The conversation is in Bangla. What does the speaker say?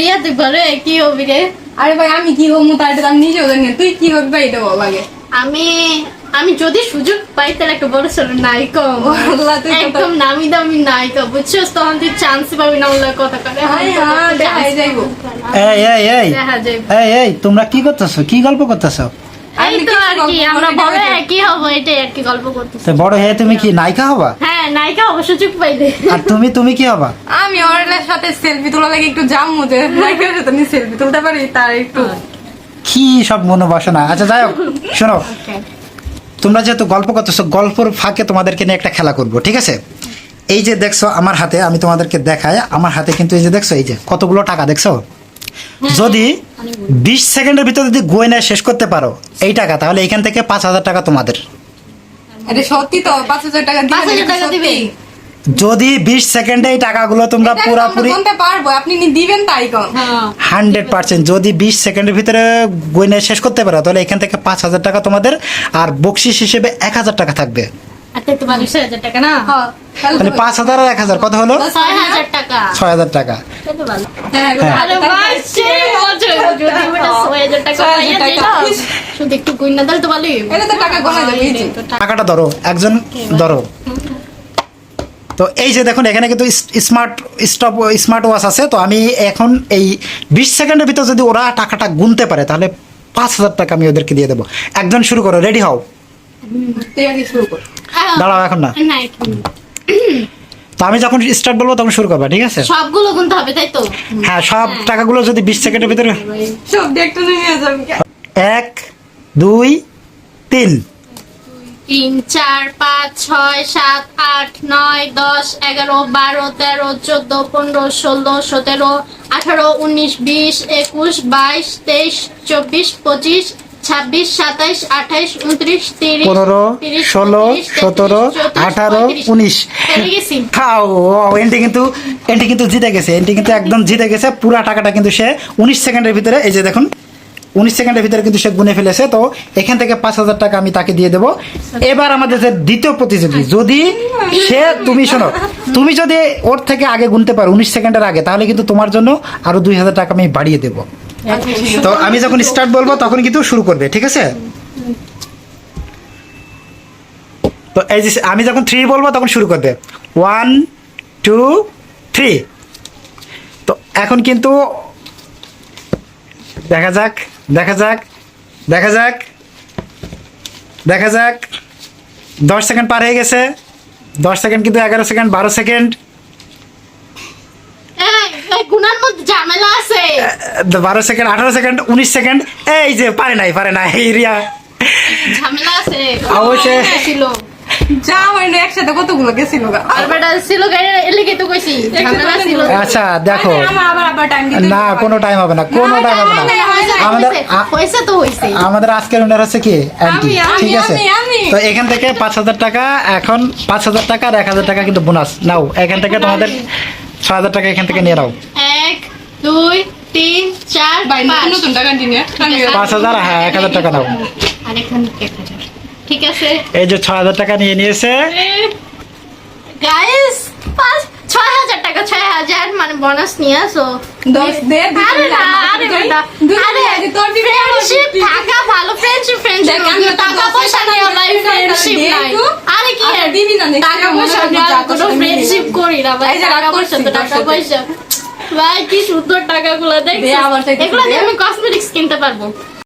তুই কি হবি রে? আরে ভাই আমি কি হব? তার আমি নিজেও জানি তুই কি হবি ভাই এটা বল আগে। আমি আমি যদি সুযোগ পাই তাহলে একটা বড় সড়ো নায়িকা একদম নামি দামি নায়িকা বুঝছিস? তখন তুই চান্স পাবি না কথা করে দেখাই যাইবো। এই এই এই। এই এই তোমরা কি করতেছো? কি গল্প করতেছো? এই তো আর কি আমরা বড় একই হব এটাই আর কি গল্প করতেছি। বড় হয়ে তুমি কি নায়িকা হবা? হ্যাঁ নায়িকা হব সুযোগ পাইলে। আর তুমি তুমি কি হবা? আমি ওর সাথে সেলফি তোলা লাগে একটু জামু যে লাইকের সাথে আমি সেলফি তুলতে পারি তার একটু। কি সব মনোবাসনা। আচ্ছা যাই হোক শোনো। তোমরা যেহেতু গল্প করতেছো গল্পর ফাঁকে তোমাদেরকে নিয়ে একটা খেলা করব ঠিক আছে? এই যে দেখছ আমার হাতে আমি তোমাদেরকে দেখাই আমার হাতে কিন্তু এই যে দেখছ এই যে কতগুলো টাকা দেখছ? যদি বিশ সেকেন্ডের ভিতরে যদি গয়না শেষ করতে পারো এই টাকা তাহলে এখান থেকে পাঁচ হাজার টাকা তোমাদের। এটা সত্যি তো পাঁচ হাজার টাকা পাঁচ হাজার টাকা দিবে? যদি বিশ সেকেন্ডে এই টাকাগুলো তোমরা পুরাপুরি গুনতে পারব? আপনি দিবেন তাই হ্যাঁ। Hundred percent. যদি বিশ সেকেন্ডের ভিতরে গয়না শেষ করতে পারো তাহলে এখান থেকে পাঁচ হাজার টাকা তোমাদের আর বকশিস হিসেবে এক হাজার টাকা থাকবে। টাকা না? হ্যাঁ, তাহলে মানে পাঁচ হাজার আর এক হাজার কত হলো? ছয় হাজার টাকা। ছয় হাজার টাকা। টাকাটা ধরো একজন ধরো। তো এই যে দেখুন এখানে কিন্তু স্মার্ট স্টপ স্মার্ট ওয়াচ আছে। তো আমি এখন এই বিশ সেকেন্ডের ভিতর যদি ওরা টাকাটা গুনতে পারে তাহলে পাঁচ হাজার টাকা আমি ওদেরকে দিয়ে দেবো। একজন শুরু করো রেডি হও। শুরু কর। হ্যাঁ। দাঁড়াও এখন না। না, এখন না। তো আমি যখন স্টার্ট বলব তখন শুরু করবা ঠিক আছে? সবগুলো গুনতে হবে তাই তো? হ্যাঁ সব টাকাগুলো যদি বিশ সেকেন্ডের ভিতরে সব দেখতে নিয়ে যাবি। এক দুই তিন। তিন চার পাঁচ ছয় সাত আট নয় দশ এগারো বারো তেরো চোদ্দ পনেরো ষোলো সতেরো আঠারো উনিশ বিশ একুশ বাইশ তেইশ চব্বিশ পঁচিশ ছাব্বিশ সাতাইশ আঠাইশ উনত্রিশ তিরিশ পনেরো ষোলো সতেরো আঠারো উনিশ। খাও এনটি কিন্তু এনটি কিন্তু জিতে গেছে। এনটি কিন্তু একদম জিতে গেছে। পুরা টাকাটা কিন্তু সে উনিশ সেকেন্ডের ভিতরে এই যে দেখুন উনিশ সেকেন্ডের ভিতরে কিন্তু সে গুনে ফেলেছে। তো এখান থেকে পাঁচ হাজার টাকা আমি তাকে দিয়ে দেবো। এবার আমাদের যে দ্বিতীয় প্রতিযোগী যদি সে তুমি শোনো তুমি যদি ওর থেকে আগে গুনতে পারো উনিশ সেকেন্ডের আগে তাহলে কিন্তু তোমার জন্য আরও দুই হাজার টাকা আমি বাড়িয়ে দেবো। তো আমি যখন স্টার্ট বলব, তখন কিন্তু শুরু করবে, ঠিক আছে? তো এই যে আমি যখন থ্রি বলব, তখন শুরু করবে। ওয়ান টু থ্রি তো এখন কিন্তু দেখা যাক দেখা যাক দেখা যাক দেখা যাক। দশ সেকেন্ড পার হয়ে গেছে। দশ সেকেন্ড কিন্তু এগারো সেকেন্ড, বারো সেকেন্ড। গুনার মধ্যে ঝামেলা আছে। বারো সেকেন্ড আঠারো সেকেন্ড উনিশ সেকেন্ড এই যে পারে নাই পারে নাই রিয়া। ঝামেলা আছে অবশ্যই। ছিল একসাথে কতগুলো গেছিল গা। আর বেটা ছিল তো কইছি আচ্ছা দেখো। না কোনো টাইম হবে না কোনো টাইম হবে না। আমাদের তো আমাদের আজকের উনার হচ্ছে কি? ঠিক আছে। তো এখান থেকে পাঁচ হাজার টাকা এখন পাঁচ হাজার টাকা আর এক হাজার টাকা কিন্তু বোনাস নাও এখান থেকে তোমাদের ছ হাজার টাকা এখান থেকে নিয়ে নাও। এক দুই তিন চার পাঁচ। নতুন টাকা পাঁচ হাজার হ্যাঁ এক হাজার টাকা নাও। আর এখানে এক হাজার। ঠিক আছে। এই যে ছ হাজার টাকা নিয়ে নিয়েছে। গাইস পাঁচ ছয় হাজার টাকা ছয় হাজার মানে বোনাস নিয়ে আসো। থাকা ভালো ফ্রেন্ডশিপ ফ্রেন্ডশিপ টাকা পয়সা নিয়ে ফ্রেন্ডশিপ নাই। দিবি না, টাকা পয়সা হয় আর কোনো ফ্রেন্ডশিপ করি না ভাই এই যে রাগ টাকা পয়সা তো টাকা পয়সা। ভাই কি সুন্দর টাকাগুলো এগুলো আমি কসমেটিক্স কিনতে পারব।